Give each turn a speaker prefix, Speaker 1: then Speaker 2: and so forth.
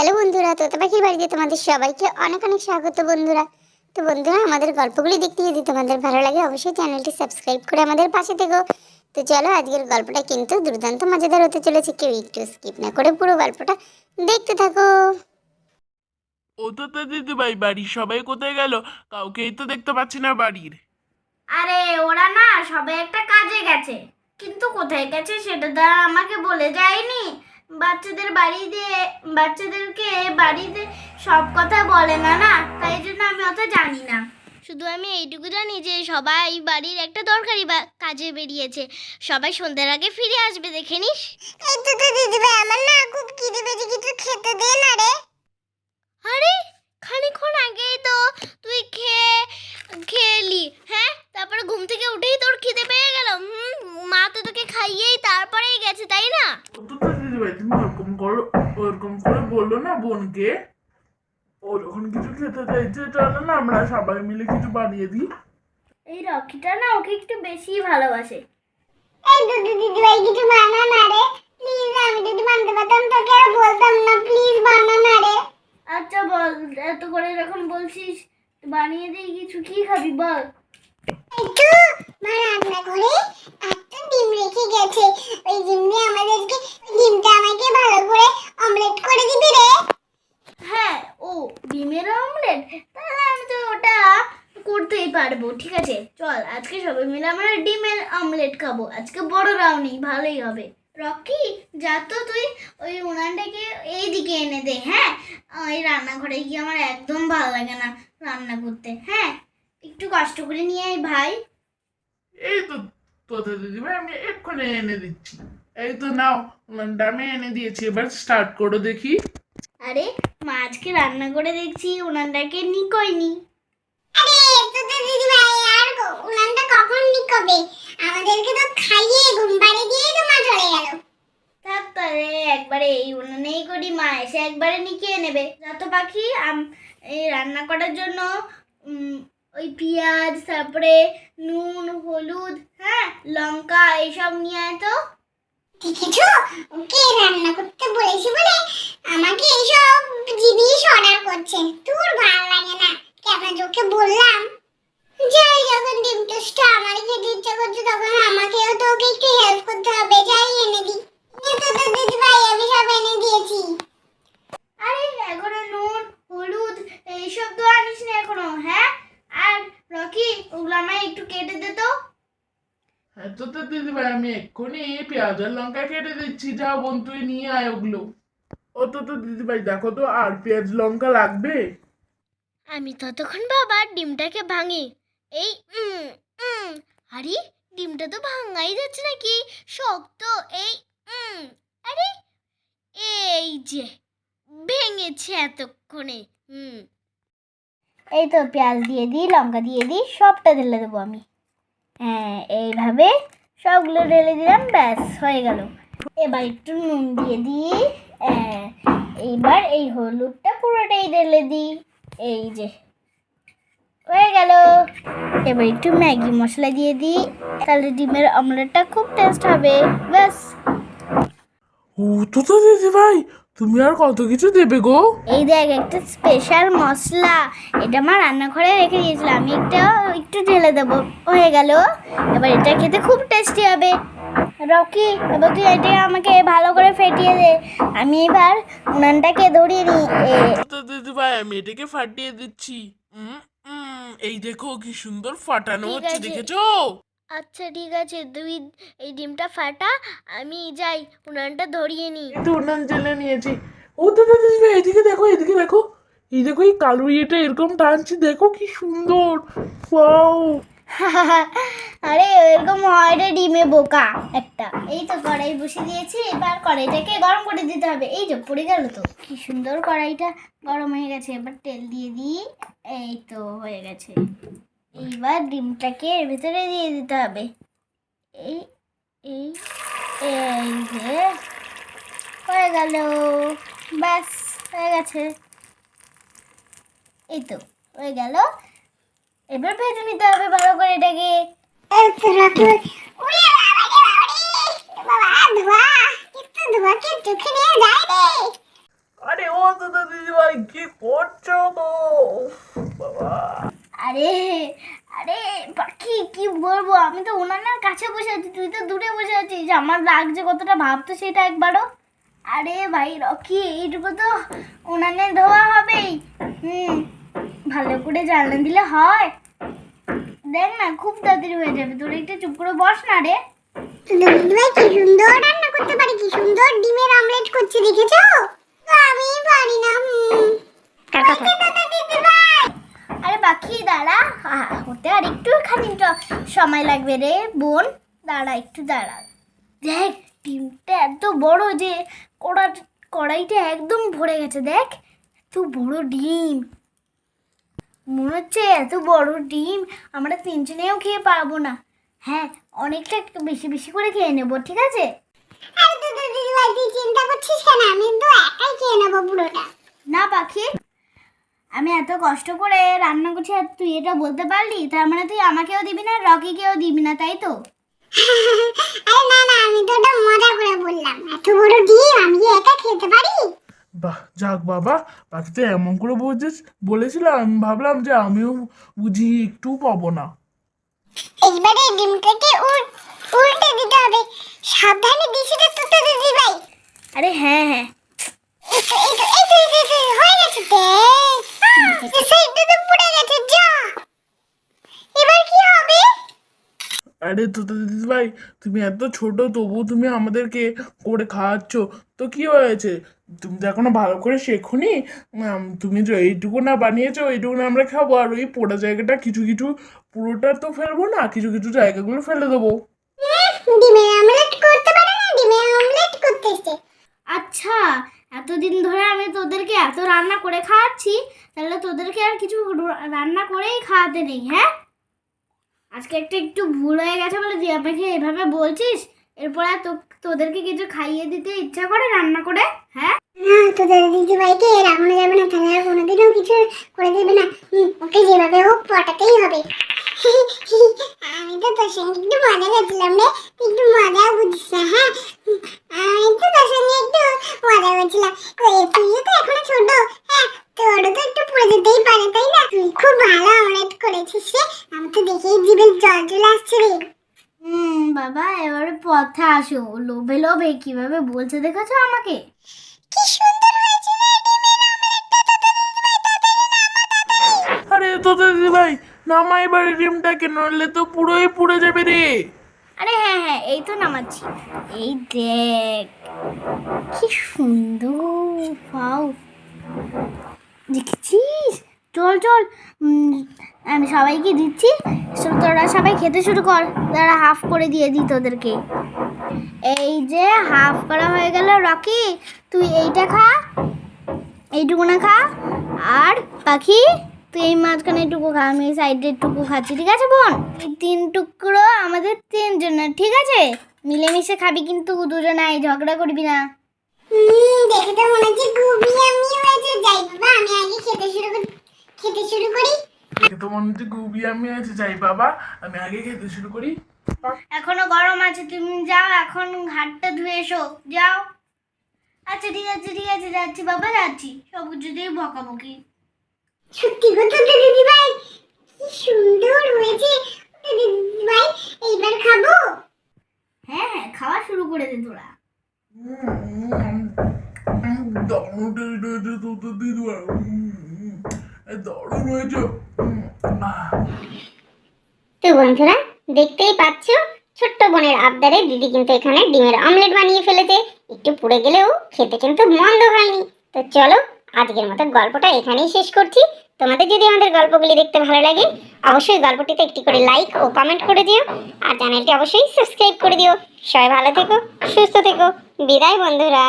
Speaker 1: Hello বন্ধুরা তোতা পাখির বাড়িতে তোমাদের সবাইকে অনেক অনেক স্বাগত বন্ধুরা। তো বন্ধুরা আমাদের গল্পগুলি দেখতে যদি তোমাদের ভালো লাগে অবশ্যই চ্যানেলটি সাবস্ক্রাইব করে আমাদের পাশে থেকো। তো চলো আজকের গল্পটা কিন্তু দুর্দান্ত মজাদার হতে চলেছে কেউ একটু স্কিপ না করে পুরো গল্পটা দেখতে থাকো।
Speaker 2: ও তো তো দিদি ভাই বাড়ির সবাই কোথায় গেল? কাউকেই তো দেখতে পাচ্ছি না বাড়ির।
Speaker 3: আরে ওরা না সবাই একটা কাজে গেছে। কিন্তু কোথায় গেছে সেটা তো আর আমাকে বলে যায়নি। বাচ্চাদের বাড়িতে বাচ্চাদেরকে বাড়িতে সব কথা বলে না না? তাই জন্য আমি অত জানি না। শুধু আমি এইটুকু জানি যে সবাই বাড়ির একটা দরকারি বা কাজে বেরিয়েছে। সবাই সন্ধ্যার আগে ফিরে আসবে দেখে নিস।
Speaker 1: এই তো তো দিদি ভাই আমার না খুব খিদে পেয়েছে কিছু খেতে দে না রে।
Speaker 3: আরে খানিকক্ষণ আগেই তো তুই খেয়ে খেলি হ্যাঁ? তারপরে ঘুম থেকে উঠেই তোর খিদে পেয়ে গেল। মা তো তোকে খাইয়েই তারপরেই গেছে তাই না?
Speaker 2: ভাই তুমি ওরকম করো ওরকম করে বলল না বোনকে। ও যখন কিছু খেতে চাইছে চলো না আমরা সবাই মিলে কিছু বানিয়ে দিই।
Speaker 3: এই রকিটা না ওকে একটু বেশি ভালোবাসে।
Speaker 1: এই তো দিদি ভাই কিছু বানা না রে। প্লিজ আমি যদি বানাতে পারতাম তোকে আর বলতাম না প্লিজ বানা না রে।
Speaker 3: আচ্ছা বল এত করে যখন বলছিস বানিয়ে দিই কিছু কি খাবি বল
Speaker 1: একটু মা রান্না করে একটা ডিম রেখে গেছে ওই ডিম দিয়ে আমাদেরকে ডিমটা আমাকে ভালো করে অমলেট করে দিবি রে
Speaker 3: হ্যাঁ ও ডিমের অমলেট তাহলে আমি তো ওটা করতেই পারব ঠিক আছে চল আজকে সবাই মিলে আমরা ডিমের অমলেট খাব। আজকে বড় রাউনি ভালোই হবে। রকি যা তো তুই ওই উনানটাকে এইদিকে এনে দে হ্যাঁ? ওই রান্নাঘরে গিয়ে আমার একদম ভালো লাগে না রান্না করতে হ্যাঁ? একটু কষ্ট করে নিয়ে আয় ভাই।
Speaker 2: এই তো তোতে দিদি ভাই আমি এক্ষুনি এনে দিচ্ছি। এই তো নাও উনানটা আমি এনে দিয়েছি এবার স্টার্ট করো দেখি।
Speaker 3: আরে মা আজকে রান্না করে দেখছি উনানটাকে নিকইনি
Speaker 1: আরে তো তো দিদি ভাই আর ক- উনানটা নিকবে আমাদেরকে তো খাইয়ে ঘুম পাড়িয়ে দিয়েই তো মা চলে গেল।
Speaker 3: তাহলে একবারে এই উনানেই করি মা এসে একবারে নিকিয়ে নেবে। যত পাখি এই রান্না করার জন্য ওই পেঁয়াজ তারপরে নুন হলুদ হ্যাঁ লঙ্কা এইসব নিয়ে আয় তো।
Speaker 1: দেখেছ? ওকে রান্না করতে বলেছি বলে আমাকে এইসব জিনিস অর্ডার করছে। তোর ভালো লাগে না। কেন? ওকে বললাম। যাই যখন ডিম টোস্টটা আমার খেতে ইচ্ছা করছে তখন আমাকেও তো ওকে একটু হেল্প করতে হবে। যাই এনে দিই। তো তো দিদি ভাই আমি সব এনে দিয়েছি।
Speaker 3: আরে এখনও নুন হলুদ এইসব তো আনিস না এখনও হ্যাঁ? আর রকি ওগুলো আমায় একটু কেটে দে তো।
Speaker 2: হ্যাঁ তো তো দিদি ভাই আমি এক্ষুনি পেঁয়াজ আর লঙ্কা কেটে দিচ্ছি। যাও বোন তুই নিয়ে আয় ওগুলো। ও তো তো দিদি ভাই দেখো তো আর পেঁয়াজ লঙ্কা লাগবে?
Speaker 3: আমি ততক্ষণ বাবা ডিমটাকে ভাঙি। এই আরে ডিমটা তো ভাঙাই যাচ্ছে নাকি? শক্ত এই আরে এই যে ভেঙেছে এতক্ষণে হুম। এই তো পেঁয়াজ দিয়ে দিই লঙ্কা দিয়ে দিই সবটা ঢেলে দেবো আমি। হ্যাঁ এইভাবে সবগুলো ঢেলে দিলাম ব্যাস হয়ে গেল। এবার একটু নুন দিয়ে দিই হ্যাঁ, এইবার এই হলুদটা পুরোটাই ঢেলে দিই এই যে। হয়ে গেল। এবার একটু ম্যাগি মশলা দিয়ে দিই। তাহলে ডিমের অমলেটটা খুব টেস্ট হবে। ব্যাস।
Speaker 2: ও তো তো দিদি ভাই তুমি আর কত কিছু দেবে গো?
Speaker 3: এই দেখ একটা স্পেশাল মশলা। এটা আমার রান্নাঘরে রেখে দিয়েছিলাম আমি একটা একটু ঢেলে দেবো। হয়ে গেল। এবার এটা খেতে খুব টেস্টি হবে। রকি এবার তুই এটা আমাকে ভালো করে ফেটিয়ে দে। আমি এবার উনানটাকে ধরিয়ে নিই
Speaker 2: দিদি ভাই আমি এটাকে ফাটিয়ে দিচ্ছি। উম, এই দেখো কি সুন্দর ফাটানো
Speaker 3: ঠিক
Speaker 2: হচ্ছে
Speaker 3: আছে।
Speaker 2: দেখেছ?
Speaker 3: আচ্ছা ঠিক আছে তুই এই ডিমটা ফাটা আমি যাই উনানটা ধরিয়ে নি।
Speaker 2: এই তো উনান জেলে নিয়েছি। ও তো দিদি এদিকে দেখো এদিকে দেখো। এই দেখো এই কালো ইয়েটা এরকম টানছি দেখো কি সুন্দর। ওয়াও!
Speaker 3: আরে, এরকম হয় রে ডিমে বোকা একটা। এই তো কড়াই বসিয়ে দিয়েছি, এবার কড়াইটাকে গরম করে দিতে হবে। এই যে, পড়ে গেল তো। কি সুন্দর কড়াইটা গরম হয়ে গেছে। এবার তেল দিয়ে দিই। এই তো হয়ে গেছে। এইবার ডিমটাকে এর ভিতরে দিয়ে দিতে হবে। এই এই এই যে, হয়ে গেল। ব্যাস, হয়ে গেছে। এই তো, হয়ে গেল। এবার ভেজে নিতে হবে ভালো করে এটাকে
Speaker 2: আরে ও তো তো ভাই কি করছ বাবা।
Speaker 3: আরে আরে পাখি কি বলব? আমি তো উনানের কাছে বসে আছি তুই তো দূরে বসে আছিস। আমার লাগছে কতটা ভাবতো সেটা একবারও। আরে ভাই রকি এইটুকু তো উনানে ধোয়া হবেই। হুম। ভালো করে জ্বালানি দিলে হয়। দেখ না খুব তাড়াতাড়ি হয়ে যাবে। তোর একটু চুপ করে বস না রে।
Speaker 1: দিদিভাই কি সুন্দর রান্না করতে পারে কি সুন্দর ডিমের অমলেট করছে দেখেছ? আমি পারি না
Speaker 3: আরে পাখি দাঁড়া। আহা, হতে আর একটু খানিকটা সময় লাগবে রে বোন। দাঁড়া একটু দাঁড়া। দেখ ডিমটা এত বড় যে কড়া কড়াইটা একদম ভরে গেছে দেখ। এত বড় ডিম। মনে হচ্ছে এত বড় ডিম আমরা তিনজনেও খেয়ে পারব না। হ্যাঁ অনেকটা বেশি বেশি করে খেয়ে নেব ঠিক আছে?
Speaker 1: আরে তো দিদিভাই তুই চিন্তা করছিস কেন? আমি তো একাই খেয়ে নেব পুরোটা।
Speaker 3: না পাখি। আমি এত কষ্ট করে রান্না করছি আর তুই এটা বলতে পারলি? তার মানে তুই আমাকেও দিবি না রকিকেও দিবি না তাই তো?
Speaker 1: আরে না না আমি তো ওটা মজা করে বললাম। এত বড় ডিম আমি
Speaker 2: বাহ যাক বাবা তো এমন করে বুঝিস বলেছিলাম আমি ভাবলাম যে আমিও বুঝি একটু পাবো না
Speaker 1: এইবারে ডিমটাকে উল- উল্টে দিতে হবে সাবধানে দিছি রে দিবি ভাই
Speaker 3: আরে হ্যাঁ হ্যাঁ
Speaker 1: এই তো এই তো এই তো এই তো, এই তো, হয়ে গেছে দেখ সাইডটা তো পুড়ে গেছে যা এবার কি হবে
Speaker 2: আরে তো ভাই, তুমি এত ছোট তবু তুমি আমাদেরকে করে খাওয়াচ্ছ। তো কি হয়েছে? তুমি তো এখনও ভালো করে শেখোনি? তুমি যে এইটুকু না বানিয়েছো এইটুকু না আমরা খাব। আর ওই পোড়া জায়গাটা কিছু কিছু, পুরোটা তো ফেলব না, কিছু কিছু জায়গাগুলো ফেলে দেবো।
Speaker 3: আচ্ছা এতদিন ধরে আমি তোদেরকে এত রান্না করে খাওয়াচ্ছি, তাহলে তোদেরকে আর কিছু রান্না করেই খাওয়াতে নেই হ্যাঁ? আজকে একটা একটু ভুল হয়ে গেছে বলে তুই আমাকে এভাবে বলছিস, এরপর তোদেরকে কিছু খাইয়ে দিতে ইচ্ছা করে রান্না করে হ্যাঁ?
Speaker 1: দিদিভাইকে রাখানো যাবে না, তাহলে আর কোনোদিনও কিছু করে দেবে না। ওকে যেভাবে হোক পটাতেই হবে। আমি তো তোর সঙ্গে একটু মজা করছিলাম রে একটু মজা বুঝিস হ্যাঁ? আমি তো তোর সঙ্গে একটু মজা করছিলাম। তুইও তো এখনও ছোট হ্যাঁ? তোরও তো একটু পড়ে যেতেই পারে তাই না? তুই খুব ভালো অমলেট করেছিস রে। আমি তো দেখেই জিভের জল চলে আসছে রে।
Speaker 3: হুম বাবা এবারে পথে আসো। লোভে লোভে কীভাবে বলছে দেখেছ আমাকে?
Speaker 1: কি সুন্দর হয়েছে রে
Speaker 2: আরে তো দিদি ভাই নামা এবারে ডিমটাকে নড়লে তো পুরোই পুড়ে যাবে রে।
Speaker 3: আরে হ্যাঁ হ্যাঁ এই তো নামাচ্ছি। এই দেখ কি সুন্দর পাও। দেখেছিস চল চল। আমি সবাইকে দিচ্ছি। তোরা সবাই খেতে শুরু কর। তারা হাফ করে দিয়ে দিই তোদেরকে। এই যে হাফ করা হয়ে গেল, রকি, তুই এইটা খা। এইটুকু না খা। আর পাখি, তুই এই মাঝখানে টুকু খা, আমি এই সাইডের টুকু খাচ্ছি। ঠিক আছে, বোন? এই তিন টুকরো আমাদের তিনজনের, ঠিক আছে? মিলেমিশে খাবি কিন্তু দুজনাই ঝগড়া করবি না।
Speaker 1: হুম দেখে তো মনে হচ্ছে খুবই আমি হয়েছে। যাই বাবা আমি আগে খেতে শুরু করি খেতে শুরু করি।
Speaker 2: দেখে তো মনে হচ্ছে আমি যাই বাবা আমি আগে খেতে শুরু করি।
Speaker 3: এখনও গরম আছে তুমি যাও এখন হাতটা ধুয়ে এসো। যাও। আচ্ছা ঠিক আছে ঠিক আছে যাচ্ছি বাবা যাচ্ছি। যদি বকাবকি।
Speaker 1: সত্যি কথা তো দিদি ভাই কি সুন্দর হয়েছে। দিদি ভাই এইবার খাব?
Speaker 3: হ্যাঁ হ্যাঁ খাওয়া শুরু করে দে তোরা।
Speaker 1: তো বন্ধুরা, দেখতেই পাচ্ছ, ছোট্ট বোনের আবদারে দিদি কিন্তু এখানে ডিমের অমলেট বানিয়ে ফেলেছে। একটু পুড়ে গেলেও খেতে কিন্তু মন্দ হয়নি। তো চলো, আজকের মতো গল্পটা এখানেই শেষ করছি। তোমাদের যদি আমাদের গল্পগুলি দেখতে ভালো লাগে, অবশ্যই গল্পটিতে একটি করে লাইক ও কমেন্ট করে দিও। আর চ্যানেলটি অবশ্যই সাবস্ক্রাইব করে দিও। সবাই ভালো থেকো, সুস্থ থেকো। বিদায় বন্ধুরা।